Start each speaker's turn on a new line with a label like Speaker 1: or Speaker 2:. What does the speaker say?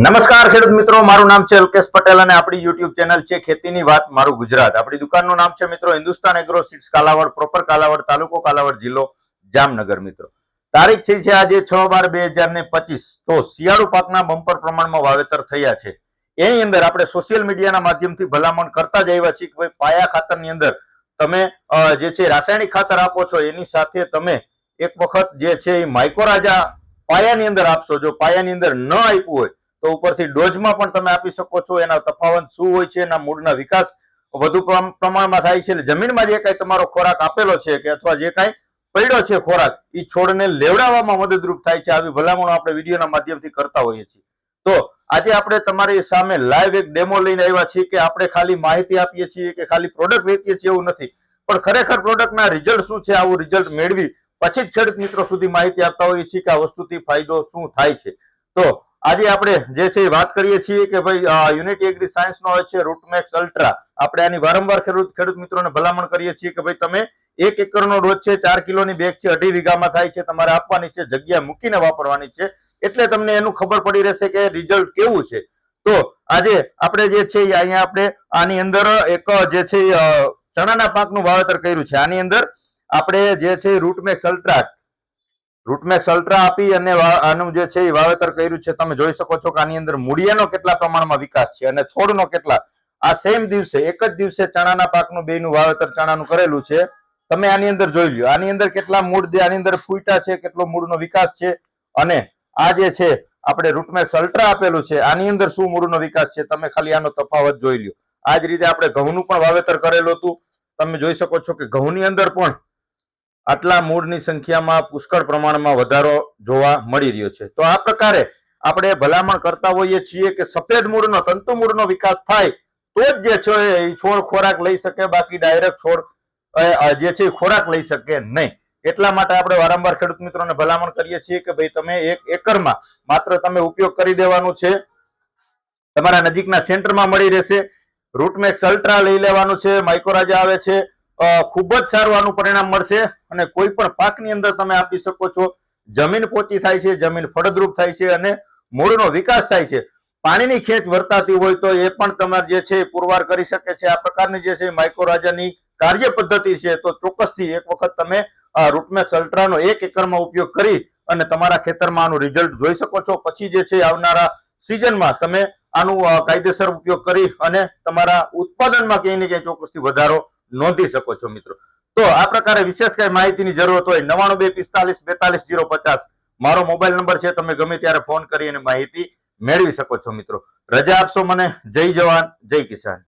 Speaker 1: નમસ્કાર ખેડૂત મિત્રો, મારું નામ છે અલ્કેશ પટેલ અને આપણી યુટ્યુબ ચેનલ છે ખેતીની વાત, મારું ગુજરાત. આપણી દુકાનનું નામ છે મિત્રો, Hindustan agro seeds Kalavad proper Kalavad તાલુકો, કાલાવડ જિલ્લો, જામનગર મિત્રો. તારીખ છે છે આજે છ બાર બે ને પચીસ. તો શિયાળુ પાકના બમ્પર પ્રમાણમાં વાવેતર થયા છે. એની અંદર આપણે સોશિયલ મીડિયાના માધ્યમથી ભલામણ કરતા જ આવ્યા છીએ કે ભાઈ પાયા ખાતરની અંદર તમે જે છે રાસાયણિક ખાતર આપો છો, એની સાથે તમે એક વખત જે છે એ માઇકોરાજા પાયાની અંદર આપશો. જો પાયાની અંદર ન આપ્યું હોય તો ઉપરથી ડોઝમાં પણ તમે આપી શકો છો. એના તફાવત શું હોય છે, એના મૂળના વિકાસ વધુ પ્રમ- પ્રમાણમાં થાય છે. જમીનમાં જે કાંઈ તમારો ખોરાક આપેલો છે કે અથવા જે કાંઈ પડ્યો છે ખોરાક એ છોડને લેવડાવવામાં મદદરૂપ થાય છે. આવી ભલામણો આપણે વિડીયોના માધ્યમથી કરતા હોઈએ છીએ. તો આજે આપણે તમારી સામે લાઈવ એક ડેમો લઈને આવ્યા છીએ કે આપણે ખાલી માહિતી આપીએ છીએ કે ખાલી પ્રોડક્ટ વેચીએ છીએ એવું નથી. પણ ખરેખર પ્રોડક્ટના રિઝલ્ટ શું છે? આવું રિઝલ્ટ મેળવી પછી જ ખેડૂત મિત્રો સુધી માહિતી આપતા હોઈએ છીએ કે આ વસ્તુથી ફાયદો શું થાય છે. તો આજે આપણે જે છે વાત કરીએ છીએ કે ભાઈ યુનિટી એગ્રી સાયન્સ નો છે રૂટમેક્સ અલ્ટ્રા આપણે આની વારંવાર ખેડૂત ખેડૂત મિત્રોને ભલામણ કરીએ છીએ કે ભાઈ, તમે એક એકરનો ડોઝ છે ચાર કિલોની બેગ છે, અઢી વીઘામાં થાય છે, તમારે આપવાની છે, જગ્યા મૂકીને વાપરવાની છે. એટલે તમને એનું ખબર પડી રહેશે કે રિઝલ્ટ કેવું છે. તો આજે આપણે જે છે અહીંયા આપણે આની અંદર એક જે છે ચણાના પાકનું વાવેતર કર્યું છે. આની અંદર આપણે જે છે રૂટમેક્સ અલ્ટ્રા રૂટમેક્સ અલ્ટ્રા આપી અને આનું જે છે એ વાવેતર કર્યું છે, તમે જોઈ શકો છો કે આની અંદર મૂળિયાનો કેટલા પ્રમાણમાં વિકાસ છે અને છોડનો કેટલા. આ સેમ દિવસે, એક જ દિવસે ચણાના પાકનું બેનું વાવેતર ચણાનું કરેલું છે. તમે આની અંદર જોઈ લ્યો, આની અંદર કેટલા મૂળ આની અંદર ફૂટા છે, કેટલો મૂળનો વિકાસ છે અને આ જે છે, આપણે રૂટમેક્સ અલ્ટ્રા આપેલું છે, આની અંદર શું મૂળનો વિકાસ છે, તમે ખાલી આનો તફાવત જોઈ લ્યો. આ જ રીતે આપણે ઘઉંનું પણ વાવેતર કરેલું હતું. તમે જોઈ શકો છો કે ઘઉંની અંદર પણ આટલા મૂળની સંખ્યામાં પુષ્કળ પ્રમાણમાં વધારો જોવા મળી રહ્યો છે. તો આ પ્રકારે આપણે ભલામણ કરતા હોઈએ છીએ કે સફેદ મૂળનો, તંતુ મૂળનો વિકાસ થાય તો જ જે છે એ છોડ ખોરાક લઈ શકે, બાકી ડાયરેક્ટ છોડ જે છે ખોરાક લઈ શકે નહીં. એટલા માટે આપણે વારંવાર ખેડૂત મિત્રોને ભલામણ કરીએ છીએ કે ભાઈ તમે એક એકરમાં માત્ર તમે ઉપયોગ કરી દેવાનું છે. તમારા નજીકના સેન્ટરમાં મળી રહેશે. રૂટમેક્સ અલ્ટ્રા લઈ લેવાનું છે માઇકોરાજા આવે છે. ખૂબ જ સારું આનું પરિણામ મળશે અને કોઈ પણ પાકની અંદર તમે આપી શકો છો. જમીન પોચી થાય છે, જમીન ફળદ્રુપ થાય છે અને મૂળનો વિકાસ થાય છે. પાણીની ખેંચ વર્તાતી હોય તો એ પણ તમારે જે છે પુરવાર કરી શકે છે. આ પ્રકારની જે છે માઇક્રોરાજાની કાર્ય પદ્ધતિ છે તો ચોક્કસથી એક વખત તમે આ રૂટમેક્સ અલ્ટ્રાનો એક એકરમાં ઉપયોગ કરી અને તમારા ખેતરમાં આનું રિઝલ્ટ જોઈ શકો છો. પછી જે છે આવનારા સિઝનમાં તમે આનું કાયદેસર ઉપયોગ કરી અને તમારા ઉત્પાદનમાં ક્યાંય ને ક્યાંય ચોક્કસથી વધારો નોંધી શકો છો મિત્રો. તો આ પ્રકારે વિશેષ કઈ માહિતીની જરૂરત હોય, નવાણું બે પિસ્તાલીસ, બેતાલીસ, જીરો પચાસ, મારો મોબાઈલ નંબર છે, તમે ગમે ત્યારે ફોન કરી અને માહિતી મેળવી શકો છો મિત્રો. રજા આપશો મને. જય જવાન, જય કિસાન.